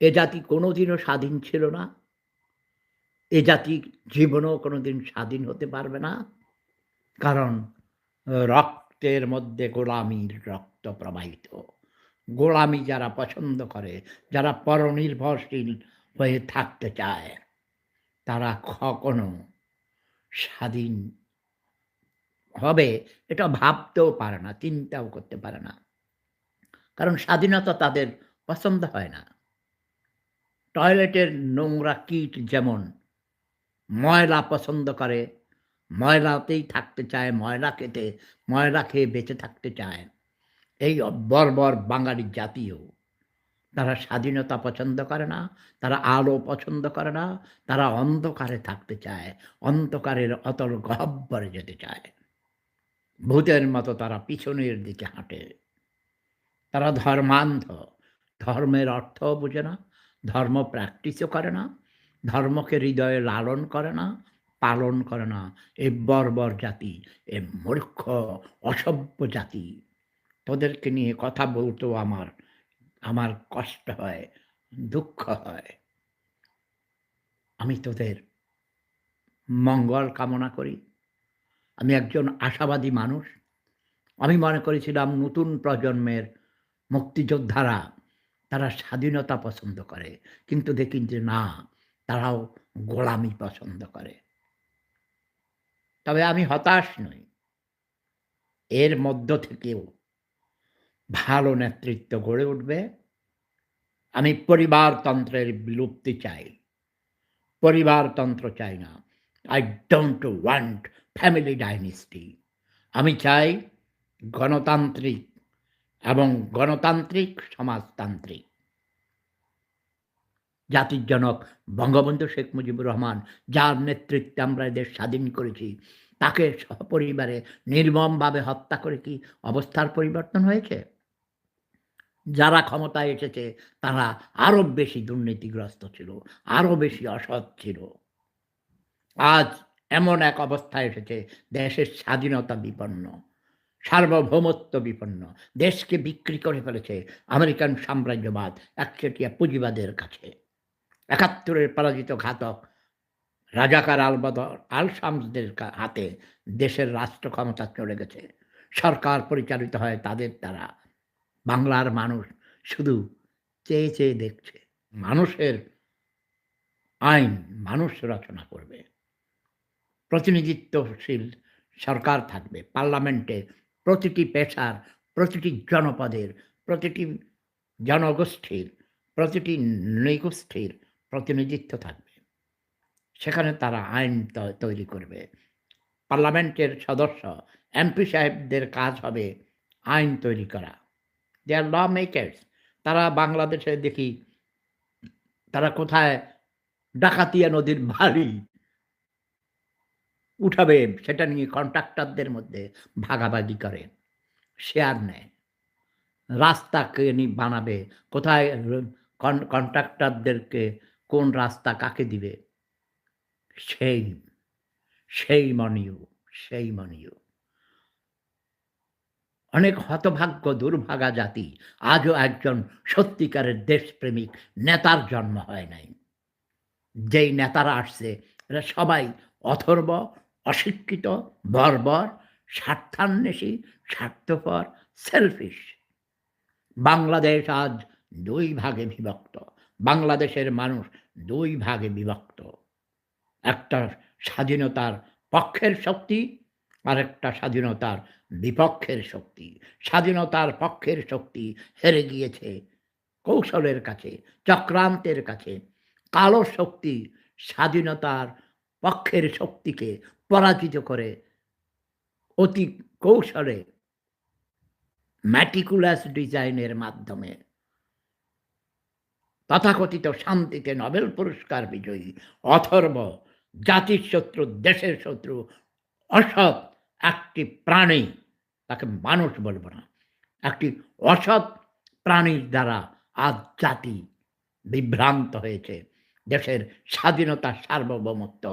এ জাতি কোনোদিনও স্বাধীন ছিল না। এ জাতি জীবনেও কোনোদিন স্বাধীন হতে পারবে না। কারণ রক্তের মধ্যে গোলামীর রক্ত প্রবাহিত। গোলামি যারা পছন্দ করে, যারা পরনির্ভরশীল হয়ে থাকতে চায়, তারা কখনো স্বাধীন হবে এটা ভাবতেও পারে না, চিন্তাও করতে পারে না। কারণ স্বাধীনতা তাদের পছন্দ হয় না। টয়লেটের নোংরা কীট যেমন, ময়লা পছন্দ করে, ময়লাতেই থাকতে চায়, ময়লা খেতে ময়লা খেয়ে বেঁচে থাকতে চায়। এই বর্বর বাঙালি জাতীয়। তারা স্বাধীনতা পছন্দ করে না, তারা আলো পছন্দ করে না, তারা অন্ধকারে থাকতে চায়, অন্ধকারের অতল গহ্বরে যেতে চায়। ভূতের মতো তারা পিছনের দিকে হাঁটে। তারা ধর্মান্ধ, ধর্মের অর্থ বোঝে না ধর্ম প্র্যাকটিসও করে না, ধর্মকে হৃদয়ে লালন করে না, পালন করে না। এ বর্বর জাতি, এ মূর্খ, অসভ্য জাতি। তোদেরকে নিয়ে কথা বলতেও আমার আমার কষ্ট হয়, দুঃখ হয়। আমি তোদের মঙ্গল কামনা করি। আমি একজন আশাবাদী মানুষ। আমি মনে করেছিলাম নতুন প্রজন্মের মুক্তিযোদ্ধারা তারা স্বাধীনতা পছন্দ করে। কিন্তু দেখি যে না, তারাও গোলামি পছন্দ করে। তবে আমি হতাশ নই। এর মধ্য থেকেও ভালো নেতৃত্ব গড়ে উঠবে। আমি পরিবারতন্ত্রের বিলুপ্তি চাই। পরিবারতন্ত্র চাই না। I don't want family dynasty আমি চাই গণতান্ত্রিক এবং গণতান্ত্রিক সমাজতান্ত্রিক। জাতির জনক বঙ্গবন্ধু শেখ মুজিবুর রহমান, যার নেতৃত্বে আমরা দেশ স্বাধীন করেছি, তাকে সপরিবারে নির্মমভাবে হত্যা করে কি অবস্থার পরিবর্তন হয়েছে? যারা ক্ষমতায় এসেছে, তারা আরও বেশি দুর্নীতিগ্রস্ত ছিল আরও বেশি অসৎ ছিল। আজ এমন এক অবস্থায় এসেছে, দেশের স্বাধীনতা বিপন্ন। সার্বভৌমত্ব বিপন্ন। দেশকে বিক্রি করে ফেলেছে আমেরিকান সাম্রাজ্যবাদ একচেটিয়া পুঁজিবাদের কাছে। একাত্তরের পরাজিত ঘাতক রাজাকার আলবদর আল শামসদের হাতে দেশের রাষ্ট্র ক্ষমতা চলে গেছে। সরকার পরিচালিত হয় তাদের দ্বারা। বাংলার মানুষ শুধু চেয়ে চেয়ে দেখছে। মানুষের আইন, মানুষ রচনা করবে। প্রতিনিধিত্বশীল সরকার থাকবে। পার্লামেন্টে প্রতিটি পেশার, প্রতিটি জনপদের, প্রতিটি জনগোষ্ঠীর, প্রতিটি নৃগোষ্ঠীর প্রতিনিধিত্ব থাকবে। সেখানে তারা আইন তৈরি করবে। পার্লামেন্টের সদস্য, এমপি সাহেবদের কাজ হবে আইন তৈরি করা। দে আর ল মেকার্স তারা বাংলাদেশে দেখি, তারা কোথায় ডাকাতিয়া নদীর বাড়ি উঠাবে সেটা নিয়ে কন্ট্রাক্টরদের মধ্যে ভাগাভাগি করে শেয়ার নেয় রাস্তা কে বানাবে, কোথায় কন্ট্রাক্টরদেরকে কোন রাস্তা কাকে দিবে? সেই সেই মনীয় সেই মনীয় অনেক হতভাগ্য, দুর্ভাগা জাতি আজও একজন সত্যিকারের দেশপ্রেমিক নেতার জন্ম হয় নাই। যেই নেতারা আসছে, এরা সবাই অথর্ব অশিক্ষিত, বর্বর, স্বার্থান্বেষী, স্বার্থপর সেলফিশ বাংলাদেশ আজ দুই ভাগে বিভক্ত। বাংলাদেশের মানুষ দুই ভাগে বিভক্ত। একটা স্বাধীনতার পক্ষের শক্তি আর একটা স্বাধীনতার বিপক্ষের শক্তি। স্বাধীনতার পক্ষের শক্তি হেরে গিয়েছে কৌশলের কাছে, চক্রান্তের কাছে। কালো শক্তি স্বাধীনতার পক্ষের শক্তিকে পরাজিত করে। অতি কৌশলে ম্যাটিকুলাস ডিজাইনের মাধ্যমে তথাকথিত শান্তিতে নোবেল পুরস্কার বিজয়ী অথর্ব জাতির শত্রু দেশের শত্রু, অসৎ একটি প্রাণী, তাকে মানুষ বলব না, একটি অসৎ প্রাণীর দ্বারা আজ জাতি বিভ্রান্ত হয়েছে। দেশের স্বাধীনতা সার্বভৌমত্ব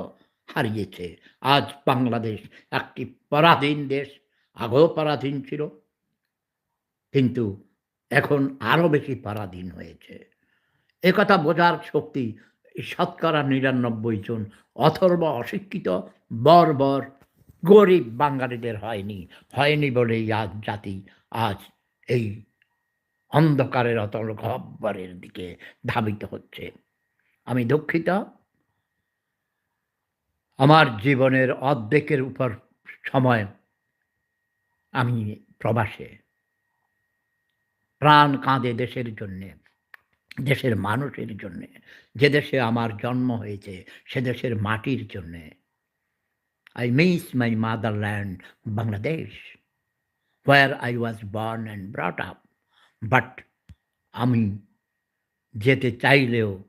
হারিয়েছে। আজ বাংলাদেশ একটি পরাধীন দেশ, আগেও পরাধীন ছিল, কিন্তু এখন আরও বেশি পরাধীন হয়েছে। একথা বোঝার শক্তি শতকরা নিরানব্বই জন অথর্ব অশিক্ষিত, বর্বর, গরিব বাঙালিদের হয়নি হয়নি বলেই আজ জাতি আজ এই অন্ধকারের অতল গহ্বরের দিকে ধাবিত হচ্ছে। আমি দুঃখিত আমার জীবনের অর্ধেকের উপর সময় আমি প্রবাসে। প্রাণ কাঁদে দেশের জন্যে, দেশের মানুষের জন্যে, যে দেশে আমার জন্ম হয়েছে, সে দেশের মাটির জন্যে। I miss my motherland Bangladesh where I was born and brought up but আমি যেতে চাইলেও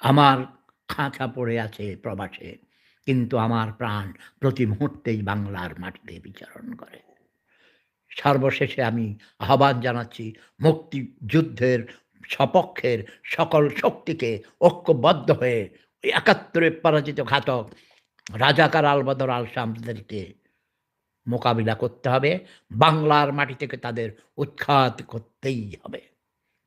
আমার খাঁচা পড়ে আছে প্রবাসে। কিন্তু আমার প্রাণ প্রতি মুহূর্তেই বাংলার মাটিতে বিচরণ করে। সর্বশেষে আমি আহ্বান জানাচ্ছি মুক্তিযুদ্ধের সপক্ষের সকল শক্তিকে ঐক্যবদ্ধ হয়ে একাত্তরে পরাজিত ঘাতক রাজাকার আলবদর আল শামদেরকে মোকাবিলা করতে হবে। বাংলার মাটি থেকে তাদের উৎখাত করতেই হবে।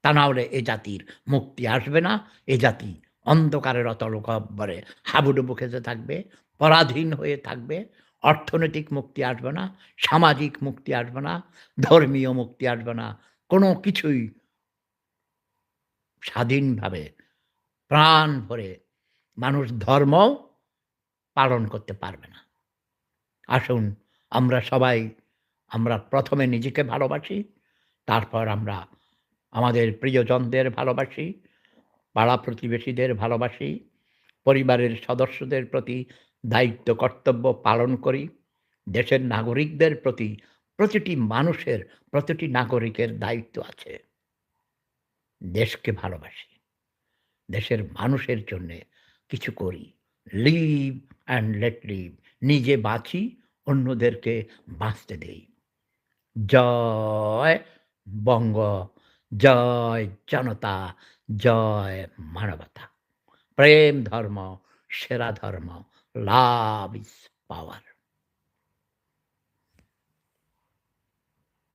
তা না হলে এ জাতির মুক্তি আসবে না। এ জাতি অন্ধকারের অতল গহ্বরে হাবুডুবু খেতে থাকবে, পরাধীন হয়ে থাকবে, অর্থনৈতিক মুক্তি আসবে না, সামাজিক মুক্তি আসবে না, ধর্মীয় মুক্তি আসবে না, কোনো কিছুই স্বাধীনভাবে প্রাণ ভরে মানুষ ধর্ম পালন করতে পারবে না। আসুন, আমরা সবাই, আমরা প্রথমে নিজেকে ভালোবাসি, তারপর আমরা আমাদের প্রিয়জনদের ভালোবাসি পাড়া প্রতিবেশীদের ভালোবাসি, পরিবারের সদস্যদের প্রতি দায়িত্ব, কর্তব্য পালন করি, দেশের নাগরিকদের প্রতি প্রতিটি মানুষের, প্রতিটি নাগরিকের দায়িত্ব আছে। দেশকে ভালোবাসি, দেশের মানুষের জন্যে কিছু করি লিভ অ্যান্ড লেট লিভ নিজে বাঁচি, অন্যদেরকে বাঁচতে দেই। জয় বঙ্গ, জয় জনতা জয় মানবতা। প্রেম ধর্ম সেরা ধর্ম লাভ ইজ পাওয়ার।